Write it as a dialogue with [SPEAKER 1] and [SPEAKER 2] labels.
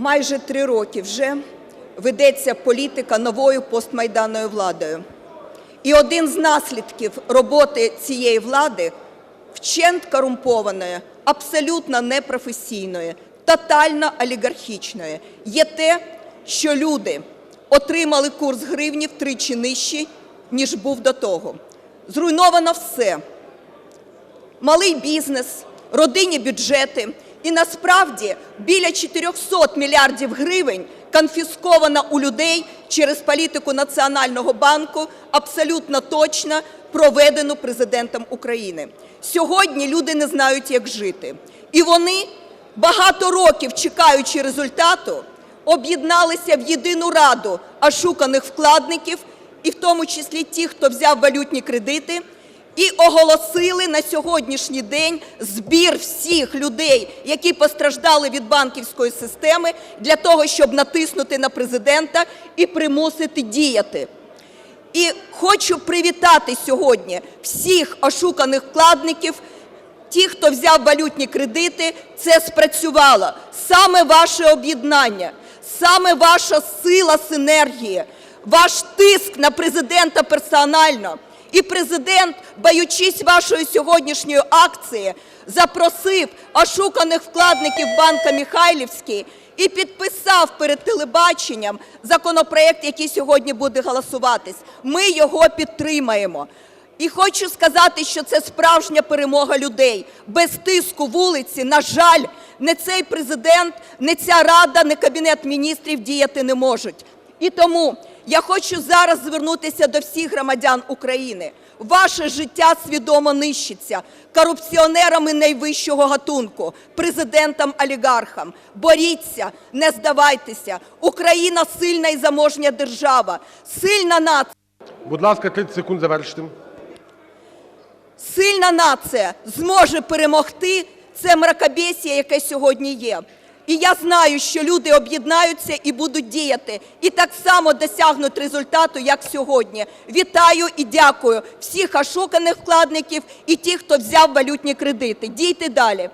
[SPEAKER 1] Майже три роки вже ведеться політика новою постмайданною владою. І один з наслідків роботи цієї влади вчент корумпованої, абсолютно непрофесійної, тотально олігархічної, є те, що люди отримали курс гривні втричі нижчий, ніж був до того. Зруйновано все малий бізнес, родинні бюджети. І насправді біля 400 мільярдів гривень конфісковано у людей через політику Національного банку, абсолютно точно проведену Президентом України. Сьогодні люди не знають, як жити. І вони, багато років чекаючи результату, об'єдналися в єдину раду ошуканих вкладників, і в тому числі ті, хто взяв валютні кредити, і оголосили на сьогоднішній день збір всіх людей, які постраждали від банківської системи, для того, щоб натиснути на Президента і примусити діяти. І хочу привітати сьогодні всіх ошуканих вкладників, ті, хто взяв валютні кредити, це спрацювало. Саме ваше об'єднання, саме ваша сила синергії, ваш тиск на Президента персонально. І Президент, боючись вашої сьогоднішньої акції, запросив ошуканих вкладників банка Михайлівський і підписав перед телебаченням законопроект, який сьогодні буде голосуватись. Ми його підтримаємо. І хочу сказати, що це справжня перемога людей. Без тиску вулиці, на жаль, не цей президент, не ця рада, не кабінет міністрів діяти не можуть. І тому я хочу зараз звернутися до всіх громадян України. Ваше життя свідомо нищиться корупціонерами найвищого гатунку, президентом олігархам. Боріться, не здавайтеся. Україна сильна і заможня держава, сильна нація.
[SPEAKER 2] Будь ласка, 30 секунд завершити.
[SPEAKER 1] Сильна нація зможе перемогти це мракобесія, яке сьогодні є. І я знаю, що люди об'єднаються і будуть діяти, і так само досягнуть результату, як сьогодні. Вітаю і дякую всіх ошуканих вкладників і тих, хто взяв валютні кредити. Дійте далі.